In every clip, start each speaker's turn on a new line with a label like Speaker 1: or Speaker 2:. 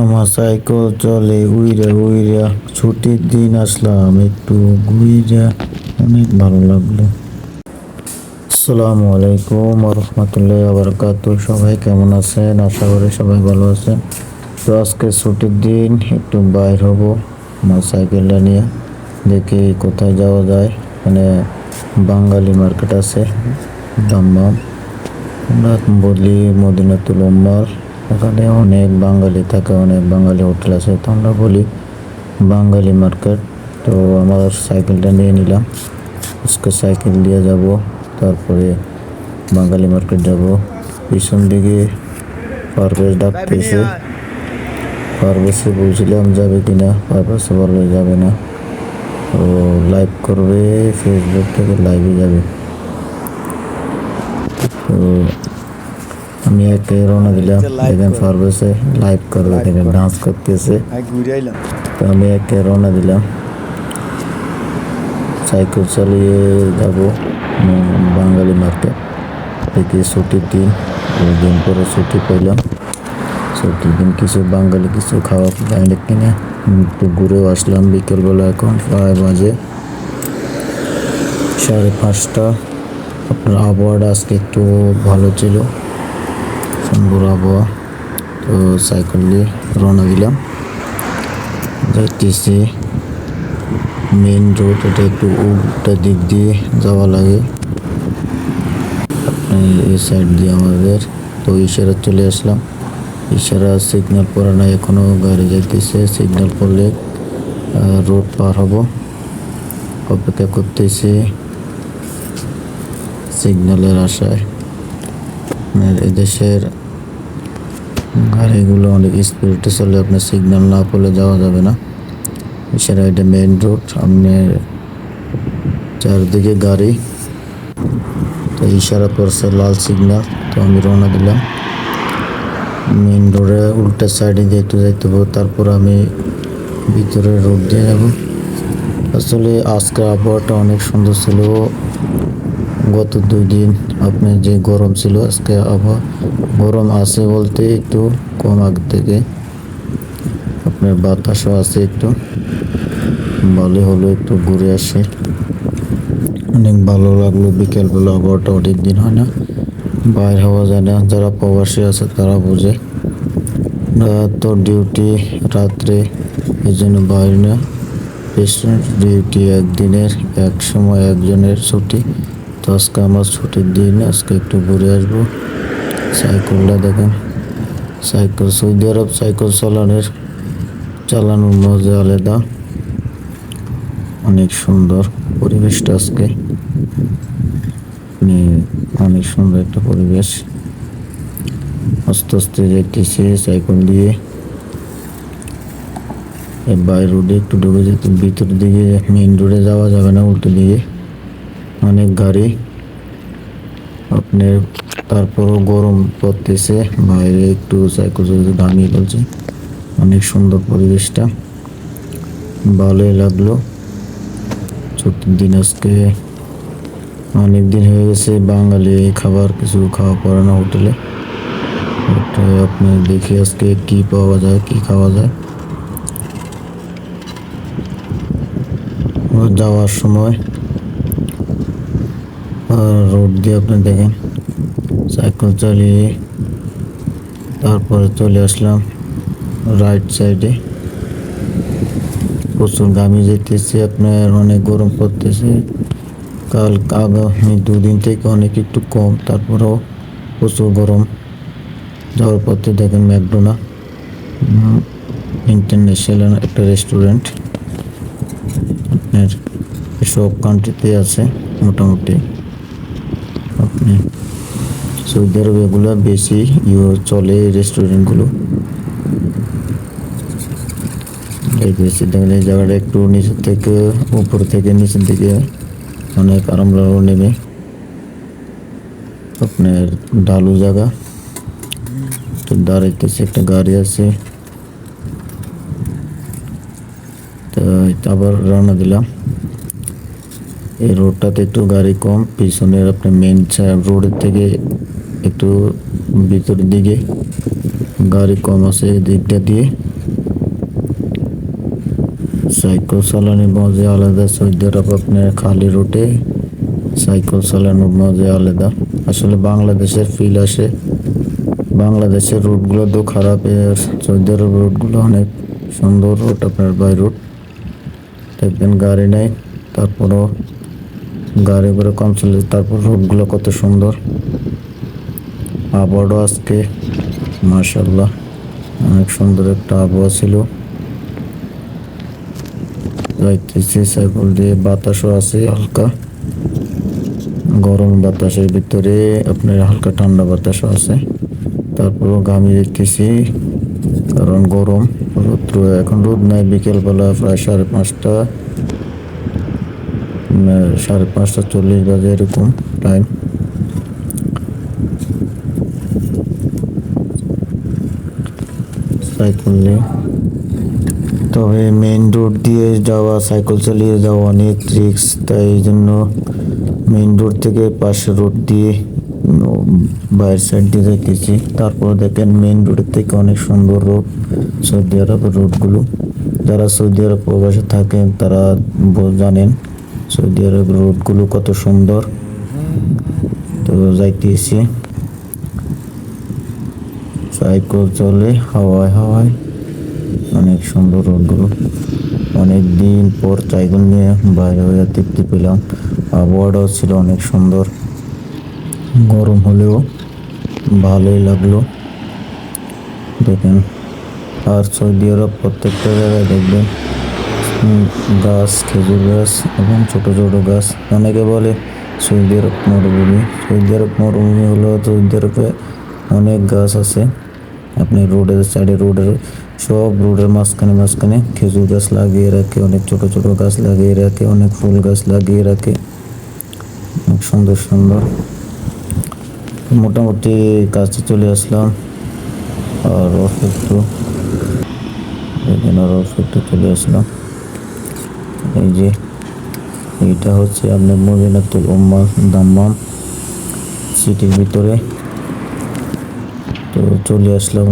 Speaker 1: আমার সাইকেল চলে, উইরা উইরা, ছুটির দিন আসলাম, একটু ঘুইরা, অনেক ভালো লাগল। আসসালামু আলাইকুম রহমতুল্লাহ আবরকাত সবাই কেমন আছেন? আশা করি সবাই ভালো আছেন। তো আজকে ছুটির দিন, একটু বাইর হব আমার সাইকেলটা নিয়ে, দেখি কোথায় যাওয়া যায়। মানে বাঙালি মার্কেট আছে, দাম্মাম। বলি মদিনাতুল উম্মার। এখানে অনেক বাঙালি থাকে, অনেক বাঙালি হোটেল আছে। তো আমরা বলি, বাঙালি মার্কেট। তো আমার সাইকেলটা নিয়ে নিলাম। আজকে সাইকেল দিয়ে যাব, তারপরে বাঙালি মার্কেট যাব। পিছন দিকে পারভেজ ডাকতেছে। পারভেজকে বলছিলাম, যাবে কিনা পারভেজ বলবে যাবে না। তো লাইভ করবে ফেসবুক থেকে লাইভে যাবে। তো আমি একে রওনা দিলাম। দেখেন ফারবেসে লাইভ করবে দেখেন ডান্স করতেছে। তো আমি একে রওনা দিলাম। সাইকেল চালিয়ে যাব বাঙালি মার্কেট দেখি ছুটির দিন দুই দিন পরে ছুটি পেলাম ছুটির দিন কিছু বাঙালি কিছু খাওয়া যায় না কিনে একটু ঘুরেও আসলাম বিকেলবেলা এখন প্রায় বাজে সাড়ে পাঁচটা। আপনার আবহাওয়াটা আজকে একটু ভালো ছিল। সুন্দর আবহাওয়া তো সাইকেল নিয়ে রওনা দিলাম। যাইতেছি। মেন রোড এটা একটু উল্টা দিক দিয়ে যাওয়া লাগে। এই সাইড দিয়ে আমাদের। তো ইশারা চলে আসলাম। ইশারা সিগন্যাল পরে নাই এখনও গাড়ি যাইতেছে। সিগন্যাল পড়লে রোড পার হব। অপেক্ষা করতেছি সিগন্যালের আশায়। আপনার এদেশের গাড়িগুলো অনেক স্পিডে চলে, আপনার সিগন্যাল না পেলে যাওয়া যাবে না। এছাড়া এটা মেইন রোড আপনার চারদিকে গাড়ি। তো ইশারা পড়ছে লাল সিগন্যাল তো আমি রওনা দিলাম। মেইন রোডে উল্টা সাইডে যেতে যাইতে হবে, তারপর আমি ভিতরে রোড দিয়ে যাব। আসলে আজকে আবহাওয়াটা অনেক সুন্দর ছিল। গত দুই দিন আপনি যে গরম ছিল, আজকে আবহাওয়া গরম আছে বলতে একটু কম আগ থেকে। আপনার বাতাসও আছে একটু। ভালো হলো একটু ঘুরে আসে। অনেক ভালো লাগল বিকেলবেলা আবহাওয়াটা অনেক দিন হয় না। বাইর হওয়া যায় না। যারা প্রবাসী আছে তারা বোঝে। তো ডিউটি রাত্রে এই জন্য বাইরে না। রেস্টুরেন্ট ডিউটি একদিনের এক সময় একজনের ছুটি। তো আজকে আমার ছুটির দিন, আজকে একটু ঘুরে আসব। সাইকেলটা দেখেন। সাইকেল, সৌদি আরব সাইকেল চালানোর চালানোর মজা আলাদা। অনেক সুন্দর পরিবেশটা আজকে। মানে অনেক সুন্দর একটা পরিবেশ। আস্তে আস্তে যাইতেছে সাইকেল দিয়ে। বাই রোডে একটু ঢুকে যেতে, ভিতর দিকে মেইন রোডে যাওয়া যাবে না, উল্টো দিকে। অনেক গাড়ি। আপনার তারপরও গরম পড়তেছে, বাইরে একটু সাইকেল চলতে দাঁড়িয়ে বলছে অনেক সুন্দর পরিবেশটা। ভালোই লাগল। ছুটির দিন আজকে অনেক দিন হয়ে গেছে বাঙালি খাবার কিছু খাওয়া পড়ে না হোটেলে। আপনি দেখি আজকে কি পাওয়া যায়, কি খাওয়া যায়। যাওয়ার সময় রোড দিয়ে আপনি দেখেন, সাইকেল চালিয়ে তারপরে চলে আসলাম রাইট সাইডে। প্রচুর গামি যেতেছে, আপনার অনেক গরম পড়তেছে। কাল আগামী দুদিন থেকে অনেক একটু কম, তারপরেও প্রচুর গরম। যাওয়ার পথে দেখেন ম্যাকডোনা ইন্টারন্যাশনাল একটা রেস্টুরেন্ট। আপনার সব কান্ট্রিতে আছে মোটামুটি। আপনি। সৌদি আরব এগুলো বেশি ইউ চলে এই রেস্টুরেন্টগুলো দেখেছি দেখেন এই জায়গাটা একটু নিচের থেকে, উপর থেকে, নিচের দিকে অনেক আরাম লাগল নেমে। আপনার ডালু জায়গা। তো দাঁড়াইতেছে একটা গাড়ি আছে। তো আবার রওনা দিলাম। এই রোডটাতে একটু গাড়ি কম, পিছনের আপনার মেন রোডের থেকে একটু ভিতরের দিকে গাড়ি কম আছে দিকটা দিয়ে। সাইকেল চালানোর মজা আলাদা সৌদি আরব আপনার খালি রুটে সাইকেল চালানোর মজা আলাদা। আসলে বাংলাদেশের ফিল আসে। বাংলাদেশের রুটগুলো তো খারাপ সৌদি আরব রুটগুলো অনেক সুন্দর রুট আপনার বাই রুট দেখবেন গাড়ি নেই তারপরও গাড়ি করে কম চলে তারপর রোডগুলো কত সুন্দর। আবহাওয়াও আজকে মার্শাল্লাহ অনেক সুন্দর একটা আবহাওয়া ছিল। যাইতেছি সাইকেল দিয়ে, বাতাসও আছে হালকা। গরম বাতাসের ভিতরে আপনার হালকা ঠান্ডা বাতাসও আছে। তারপরও গামি দেখতেছি কারণ গরম রোদ এখন রোদ নাই, বিকেলবেলা প্রায় সাড়ে পাঁচটা। সাড়ে পাঁচটা চল্লিশ বাজে এরকম টাইম সাইকেল নিয়ে। তবে মেইন রোড দিয়ে যাওয়া, সাইকেল চালিয়ে যাওয়া অনেক রিক্স তাই জন্য মেইন রোড থেকে পাশে রোড দিয়ে বাইরের সাইড দিয়ে যাইতেছি তারপর দেখেন মেইন রোডের থেকে অনেক সুন্দর রোড সৌদি আরবের রোডগুলো যারা সৌদি আরব প্রবাসে থাকেন, তারা জানেন। সৌদি আরবের রোডগুলো কত সুন্দর। তো যাইতেছি। সাইকেল চলে হাওয়ায় হাওয়ায়। অনেক সুন্দর রোডগুলো। অনেক দিন পর সাইকেল নিয়ে বাইরে হয়ে তৃপ্তি পেলাম। আবহাওয়াটাও ছিল অনেক সুন্দর। গরম হলেও ভালোই লাগল। দেখেন, আর সৌদি আরব প্রত্যেকটা জায়গায় দেখবেন। গাছ, খেজুর গাছ এবং ছোট ছোট গাছ। অনেকে বলে সৌদি আরব মরুভূমি সৌদি আরব মরুভূমি হলো সৌদি আরবে অনেক গাছ আছে। আপনি রোডের সাইডে রোডের সব রোডের মাঝখানে মাঝখানে খেজুর গাছ লাগিয়ে রাখে, অনেক ছোট ছোট গাছ লাগিয়ে রাখে, অনেক ফুল গাছ লাগিয়ে রাখে। অনেক সুন্দর সুন্দর। মোটামুটি কাছে চলে আসলাম। আর অল্প একটু এখানে আর অল্প একটু চলে আসলাম এই যে, এইটা হচ্ছে আপনার মদিনাতুল উম্মা দাম্মাম সিটির ভিতরে। তো চলে আসলাম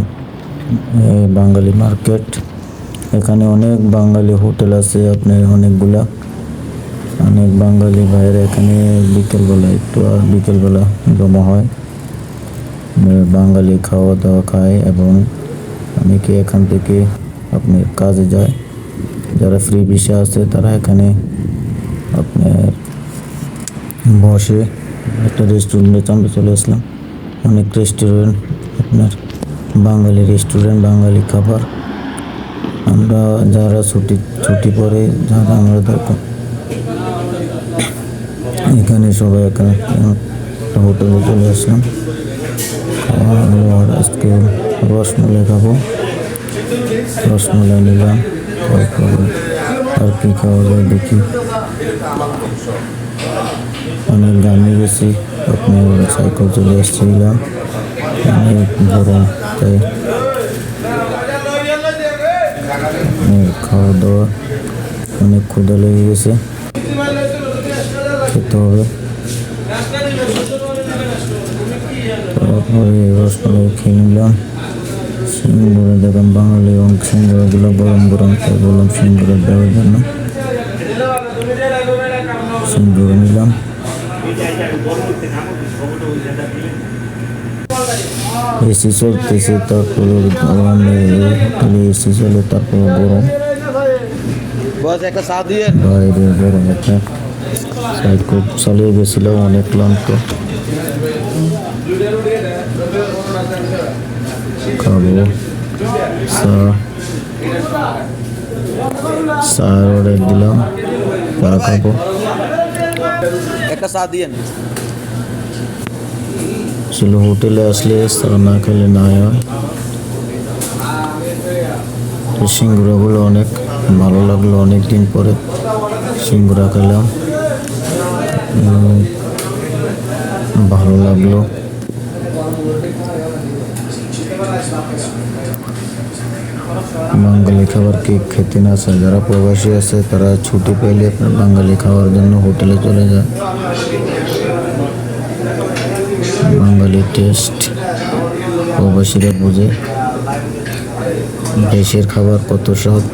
Speaker 1: বাঙালি মার্কেট। এখানে অনেক বাঙালি হোটেল আছে, আপনার অনেকগুলা। অনেক বাঙালি ভাইয়েরা এখানে বিকেলবেলা একটু, আর বিকেলবেলা জমা হয়। বাঙালি খাওয়া দাওয়া খায় এবং অনেকে এখান থেকে আপনি কাজে যায়। যারা ফ্রি ভিসা আছে, তারা এখানে আপনার বসে একটা রেস্টুরেন্টে আমরা চলে আসলাম। অনেক রেস্টুরেন্ট আপনার বাঙালি রেস্টুরেন্ট বাঙালি খাবার। আমরা যারা ছুটি ছুটি পরে যারা আমরা দরকার এখানে সবাই এখানে একটা হোটেলে চলে আসলাম। আর আজকে রসমালাই খাব। রসমালাই নিলাম। তারপরে আর কি খাওয়া দেখি। অনেক দামি গেছি আপনার সাইকেল চলে এসেছিলাম অনেক গরম তাই। খাওয়া দাওয়া অনেক ক্ষুদা লেগে গেছে। খেতে হবে। তারপরে রসমালাই খেয়ে নিলাম। সিঙ্গুরে দেখলাম বাঙালি এবং সিঙ্গুরাগুলো গরম গরম তাই বললাম সিঙ্গুরা দেওয়ার জন্য। সিঙ্গুরে নিলাম। এসি চলতেছে তারপরে হোটেলে এসি চলে তারপরে গরম। বাইরে গরম একটা। সাইকেল চালিয়ে গেছিলাম অনেক ক্লান্ত। খাব চা চা অর্ডার দিলাম চা খাব
Speaker 2: একটা চা দিয়ে
Speaker 1: আসলে হোটেলে আসলে চা না খেলে না হয় তো সিঙ্গুরাগুলো অনেক ভালো লাগল অনেক দিন পরে সিঙ্গুরা খেলাম উম, ভালো লাগল বাঙালি খাবার কে খেতে না চায় যারা প্রবাসী আছে, তারা ছুটি পেলে আপনার বাঙালি খাওয়ার জন্য হোটেলে চলে যায়। বাঙালি টেস্ট প্রবাসীরা বোঝে। দেশের খাবার কত সহজ।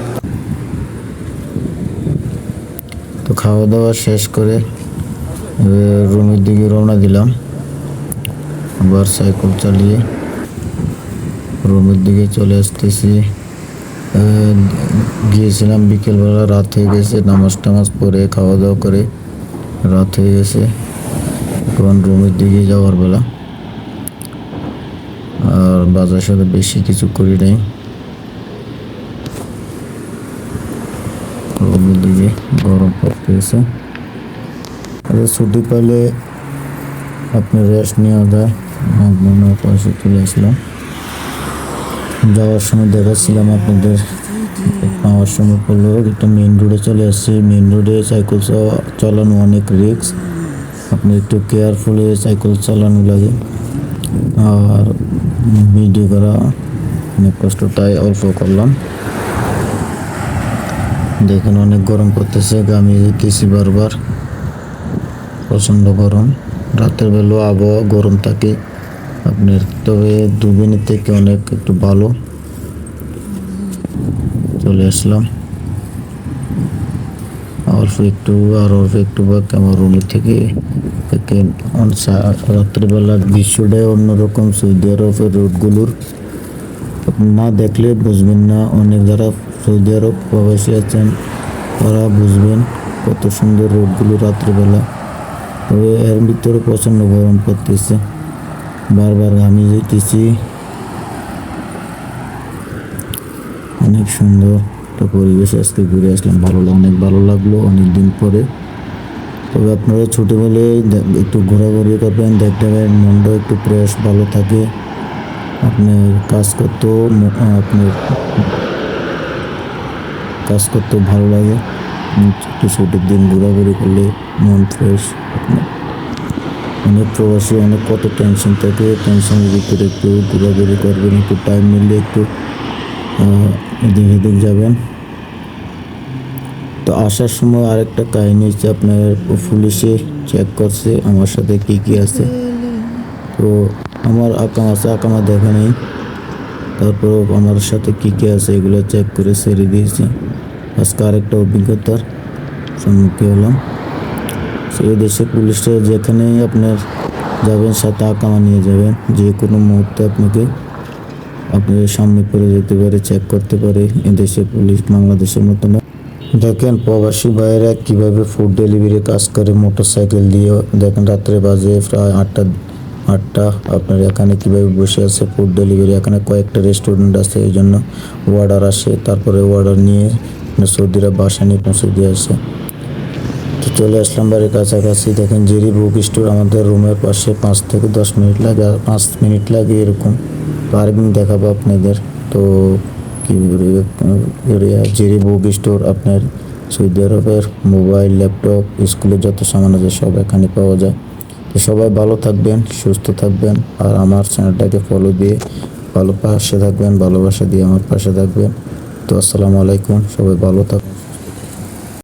Speaker 1: তো খাওয়া দাওয়া শেষ করে রুমের দিকে রওনা দিলাম। আবার সাইকেল চালিয়ে রুমের দিকে চলে আসতেছি। গিয়েছিলাম বিকেলবেলা, রাত হয়ে গেছে, নামাজ টামাজ পরে খাওয়া দাওয়া করে রাত হয়ে গেছে। এখন রুমের দিকে যাওয়ার বেলা। আর বাজার সাথে বেশি কিছু করি নাই। রুমের দিকে গরম পড়তেছে আর ছুটি পাইলে আপনি রেস্ট নেওয়া যায়। মনের পাশে চলে আসলাম। যাওয়ার সময় দেখাচ্ছিলাম আপনাদের। পাওয়ার সময় পড়ল একটা মেন রোডে চলে আসছে মেন রোডে সাইকেল চালানো অনেক রিক্স আপনি একটু কেয়ারফুলি সাইকেল চালানো লাগে। আর ভিডিও করা অনেক কষ্ট, তাই অল্প করলাম। দেখেন অনেক গরম করতেছে আমি গেছি বারবার। প্রচণ্ড গরম। রাতের বেলা আবহাওয়া গরম থাকে। আপনার তবে দুদিনের থেকে অনেক একটু ভালো। চলে আসলাম। অল্প একটু আর অল্প একটু বা আমার রুমের থেকে রাত্রিবেলার দৃশ্যটাই অন্যরকম সৌদি আরবের রোডগুলোর না দেখলে বুঝবেন না। অনেক যারা সৌদি আরব প্রবাসী আছেন, তারা বুঝবেন কত সুন্দর রোডগুলো রাত্রিবেলা। তবে এর ভিতরে প্রচণ্ড গরম করতেছে বারবার ঘামি যেতেছি অনেক সুন্দর একটা পরিবেশ আজকে ঘুরে আসলাম। ভালো অনেক ভালো লাগল অনেক দিন পরে। তবে আপনারা ছোটোবেলায় একটু ঘোরাঘুরি করবেন, দেখতে পাবেন, মনটা একটু ফ্রেশ ভালো থাকে। আপনার কাজ করতেও আপনার কাজ করতেও ভালো লাগে। একটু ছুটির দিন ঘোরাঘুরি করলে মন ফ্রেশ আপনার অনেক প্রবাসী, অনেক কত টেনশন থাকে টেনশনের ভিতরে একটু ঘোরাঘুরি করবেন, একটু টাইম নিলে একটু এদিক এদিক যাবেন। তো আসার সময় আরেকটা কাহিনী হচ্ছে আপনার পুলিশে চেক করছে, আমার সাথে কি কি আছে। তো আমার আকাম আছে, আকামা দেখা নেই। তারপর আমার সাথে কি কি আছে এগুলো চেক করে সেরে দিয়েছি। আজকে আরেকটা অভিজ্ঞতার সম্মুখীন হলাম। সেই দেশে পুলিশরা যেখানেই আপনার যাবেন সাথে আকামা নিয়ে যাবেন। যে কোনো মুহূর্তে আপনাকে আপনার সামনে পড়ে যেতে পারে চেক করতে পারে। এদেশে পুলিশ বাংলাদেশের মতো না। দেখেন, প্রবাসী ভাইয়েরা কীভাবে ফুড ডেলিভারি কাজ করে মোটর সাইকেল দিয়ে। দেখেন, রাত্রে বাজে প্রায় আটটা আটটা। আপনার এখানে কীভাবে বসে আছে ফুড ডেলিভারি এখানে কয়েকটা রেস্টুরেন্ট আছে, এই জন্য অর্ডার আসে। তারপরে অর্ডার নিয়ে সৌদিরা বাসা নিয়ে পৌঁছে দিয়ে আসে। তো চলে আসলাম বাড়ির কাছাকাছি। দেখেন জেরি বুক স্টোর আমাদের রুমের পাশে পাঁচ থেকে দশ মিনিট লাগে, পাঁচ মিনিট লাগে এরকম আরেকদিন দেখাবো আপনাদের। তো কি জেরি বুক স্টোর আপনার সৌদি আরবের মোবাইল, ল্যাপটপ স্কুলের যত সামান আছে সব এখানে পাওয়া যায়। তো সবাই ভালো থাকবেন, সুস্থ থাকবেন, আর আমার চ্যানেলটাকে ফলো দিয়ে ভালো পাশে থাকবেন, ভালোবাসা দিয়ে আমার পাশে থাকবেন। তো আসসালামু আলাইকুম, সবাই ভালো থাকবেন